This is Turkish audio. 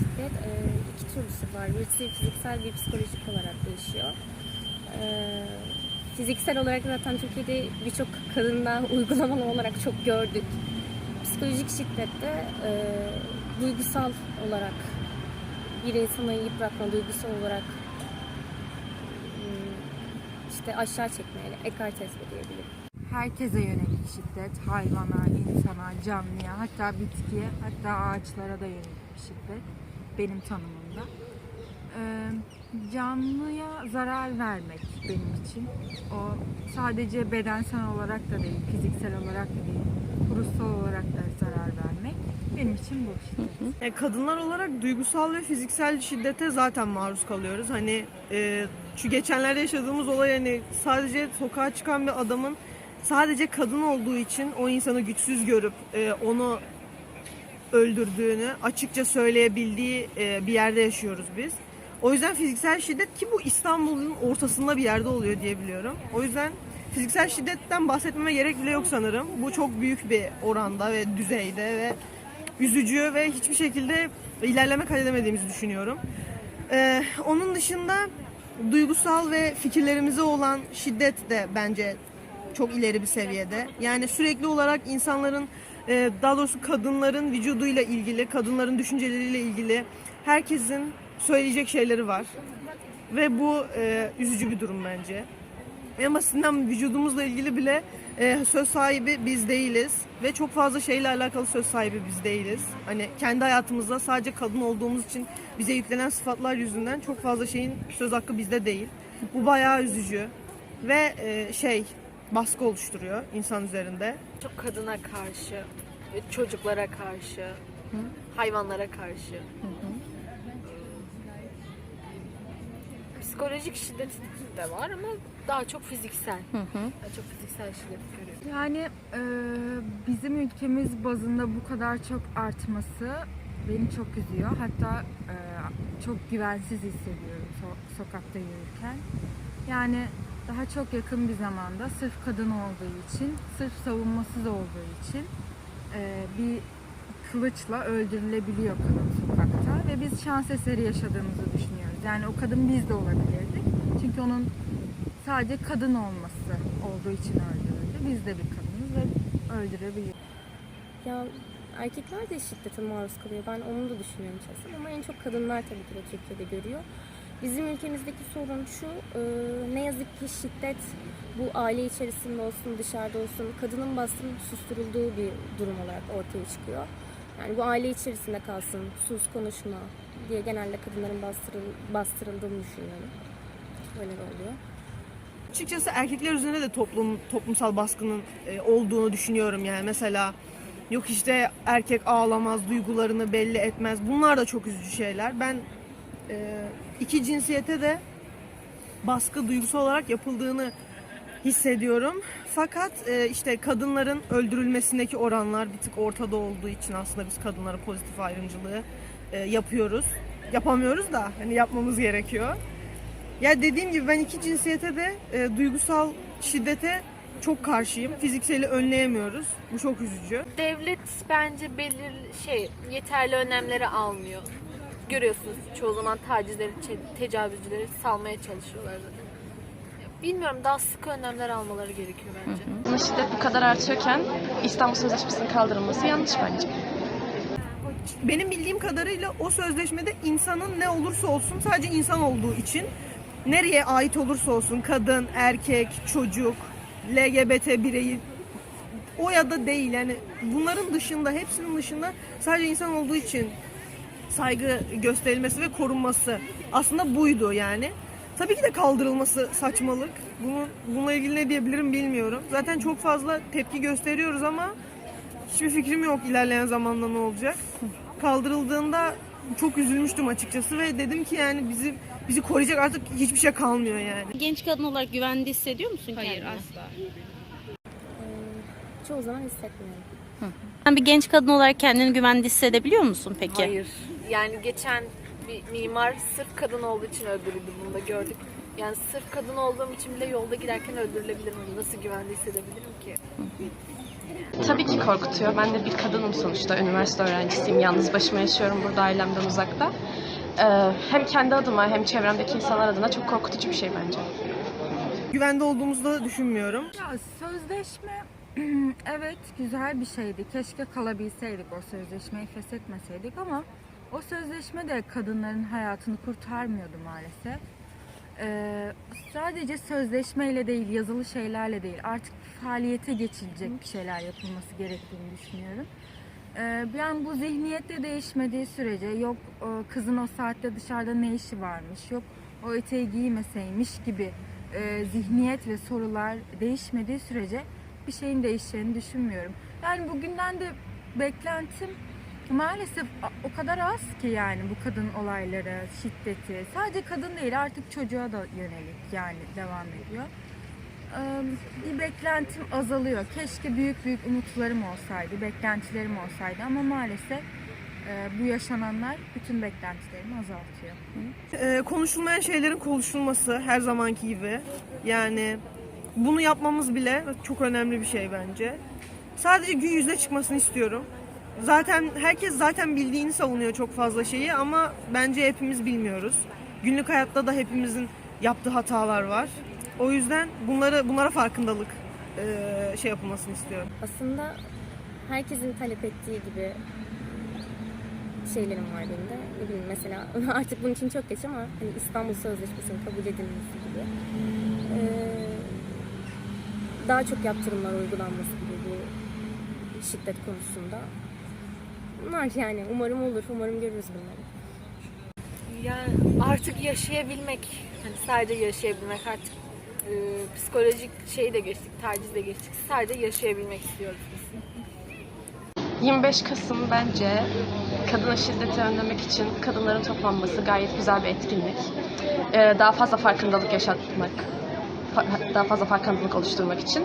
şiddet e, iki türlüsü var. Birisi fiziksel bir psikolojik olarak değişiyor. E, fiziksel olarak zaten Türkiye'de birçok kadında uygulamalı olarak çok gördük. Psikolojik şiddette e, duygusal olarak bir insanı yıpratma, duygusal olarak hmm, işte aşağı çekme, yani ekart etme diyebilirim. herkese yönelik şiddet, hayvana, insana, canlıya, hatta bitkiye, hatta ağaçlara da yönelik şiddet benim tanımımda. Ee, canlıya zarar vermek benim için. O sadece bedensel olarak da değil, fiziksel olarak da değil, ruhsal olarak da zarar vermek benim için bu şiddet. E, kadınlar olarak duygusal ve fiziksel şiddete zaten maruz kalıyoruz. Hani e, şu geçenlerde yaşadığımız olay hani sadece sokağa çıkan bir adamın sadece kadın olduğu için o insanı güçsüz görüp e, onu öldürdüğünü açıkça söyleyebildiği e, bir yerde yaşıyoruz biz. O yüzden fiziksel şiddet ki bu İstanbul'un ortasında bir yerde oluyor diye biliyorum. O yüzden fiziksel şiddetten bahsetmeme gerek bile yok sanırım. Bu çok büyük bir oranda ve düzeyde ve üzücü ve hiçbir şekilde ilerleme kaydedemediğimizi düşünüyorum. Ee, onun dışında duygusal ve fikirlerimize olan şiddet de bence çok ileri bir seviyede. Yani sürekli olarak insanların e, daha doğrusu kadınların vücuduyla ilgili, kadınların düşünceleriyle ilgili herkesin söyleyecek şeyleri var. Ve bu e, üzücü bir durum bence. En basitinden vücudumuzla ilgili bile e, söz sahibi biz değiliz ve çok fazla şeyle alakalı söz sahibi biz değiliz. Hani kendi hayatımızda sadece kadın olduğumuz için bize yüklenen sıfatlar yüzünden çok fazla şeyin söz hakkı bizde değil. Bu bayağı üzücü ve e, şey baskı oluşturuyor insan üzerinde. Çok kadına karşı, çocuklara karşı, hayvanlara karşı. Psikolojik şiddet de var ama daha çok fiziksel. Daha çok fiziksel şiddet görüyorum. Yani e, bizim ülkemiz bazında bu kadar çok artması beni çok üzüyor. Hatta e, çok güvensiz hissediyorum so- sokakta yürürken. Yani daha çok yakın bir zamanda sırf kadın olduğu için, sırf savunmasız olduğu için e, bir kılıçla öldürülebiliyor kadın sokakta ve biz şans eseri yaşadığımızı düşünüyoruz. Yani o kadın biz de olabilirdik. Çünkü onun sadece kadın olması olduğu için öldürüldü. Biz de bir kadınız ve öldürebiliyor. Ya erkekler de şiddete maruz kalıyor. Ben onu da düşünüyorum şahsen ama en çok kadınlar tabii ki de Türkiye'de görüyor. Bizim ülkemizdeki sorun şu, e, ne yazık ki şiddet bu aile içerisinde olsun, dışarıda olsun, kadının bastırılıp susturulduğu bir durum olarak ortaya çıkıyor. Yani bu aile içerisinde kalsın, sus, konuşma diye genelde kadınların bastırıl, bastırıldığını düşünüyorum. Böyle de oluyor. Açıkçası erkekler üzerine de toplum toplumsal baskının e, olduğunu düşünüyorum yani mesela yok işte erkek ağlamaz, duygularını belli etmez. Bunlar da çok üzücü şeyler. Ben e, iki cinsiyete de baskı duygusal olarak yapıldığını hissediyorum. Fakat e, işte kadınların öldürülmesindeki oranlar bir tık ortada olduğu için aslında biz kadınlara pozitif ayrımcılığı e, yapıyoruz. Yapamıyoruz da hani yapmamız gerekiyor. Ya dediğim gibi ben iki cinsiyete de e, duygusal şiddete çok karşıyım. Fizikseli önleyemiyoruz. Bu çok üzücü. Devlet bence belir şey yeterli önlemleri almıyor. Görüyorsunuz çoğu zaman tacizleri, tecavüzcüleri salmaya çalışıyorlar zaten. Bilmiyorum daha sıkı önlemler almaları gerekiyor bence. Ama şiddet bu kadar artıyorken İstanbul Sözleşmesi'nin kaldırılması yanlış bence. Benim bildiğim kadarıyla o sözleşmede insanın ne olursa olsun sadece insan olduğu için nereye ait olursa olsun kadın, erkek, çocuk, LGBT bireyi o ya da değil yani bunların dışında hepsinin dışında sadece insan olduğu için saygı gösterilmesi ve korunması aslında buydu yani. Tabii ki de kaldırılması saçmalık. Bunu, bununla ilgili ne diyebilirim bilmiyorum. Zaten çok fazla tepki gösteriyoruz ama hiçbir fikrim yok ilerleyen zamanda ne olacak. Kaldırıldığında çok üzülmüştüm açıkçası ve dedim ki yani bizi bizi koruyacak artık hiçbir şey kalmıyor yani. Genç kadın olarak güvende hissediyor musun Hayır kendini? asla. E, çoğu zaman hissetmiyorum. Sen bir genç kadın olarak kendini güvende hissedebiliyor musun peki? Hayır. Yani geçen bir mimar sırf kadın olduğu için öldürüldü bunu da gördük. Yani sırf kadın olduğum için bile yolda giderken öldürülebilirim. Nasıl güvende hissedebilirim ki? Tabii ki korkutuyor. Ben de bir kadınım sonuçta. Üniversite öğrencisiyim. Yalnız başıma yaşıyorum burada ailemden uzakta. Ee, hem kendi adıma hem çevremdeki insanlar adına çok korkutucu bir şey bence. Güvende olduğumuzu da düşünmüyorum. Ya sözleşme evet güzel bir şeydi. Keşke kalabilseydik o sözleşmeyi feshetmeseydik ama o sözleşme de kadınların hayatını kurtarmıyordu maalesef. Ee, sadece sözleşmeyle değil, yazılı şeylerle değil, artık faaliyete geçilecek bir şeyler yapılması gerektiğini düşünüyorum. Ee, yani bu zihniyette değişmediği sürece yok e, kızın o saatte dışarıda ne işi varmış, yok o eteği giymeseymiş gibi e, zihniyet ve sorular değişmediği sürece bir şeyin değişeceğini düşünmüyorum. Yani bugünden de beklentim maalesef o kadar az ki yani bu kadın olayları, şiddeti. Sadece kadın değil artık çocuğa da yönelik yani devam ediyor. Bir beklentim azalıyor. Keşke büyük büyük umutlarım olsaydı, beklentilerim olsaydı ama maalesef bu yaşananlar bütün beklentilerimi azaltıyor. Konuşulmayan şeylerin konuşulması her zamanki gibi. Yani bunu yapmamız bile çok önemli bir şey bence. Sadece gün yüzüne çıkmasını istiyorum. Zaten herkes zaten bildiğini savunuyor çok fazla şeyi ama bence hepimiz bilmiyoruz. Günlük hayatta da hepimizin yaptığı hatalar var. O yüzden bunları bunlara farkındalık eee, şey yapılmasını istiyorum. Aslında herkesin talep ettiği gibi şeylerim var benim de. Ne bileyim mesela artık bunun için çok geç ama hani İstanbul Sözleşmesi'nin kabul edilmesi gibi. Ee, daha çok yaptırımlar uygulanması gibi bu şiddet konusunda. Bunlar yani umarım olur, umarım görürüz bunları. Yani artık yaşayabilmek, hani sadece yaşayabilmek artık e, psikolojik şeyi de geçtik, taciz de geçtik. Sadece yaşayabilmek istiyoruz biz. 25 Kasım bence kadına şiddeti önlemek için kadınların toplanması gayet güzel bir etkinlik. Ee, daha fazla farkındalık yaşatmak, fa- daha fazla farkındalık oluşturmak için.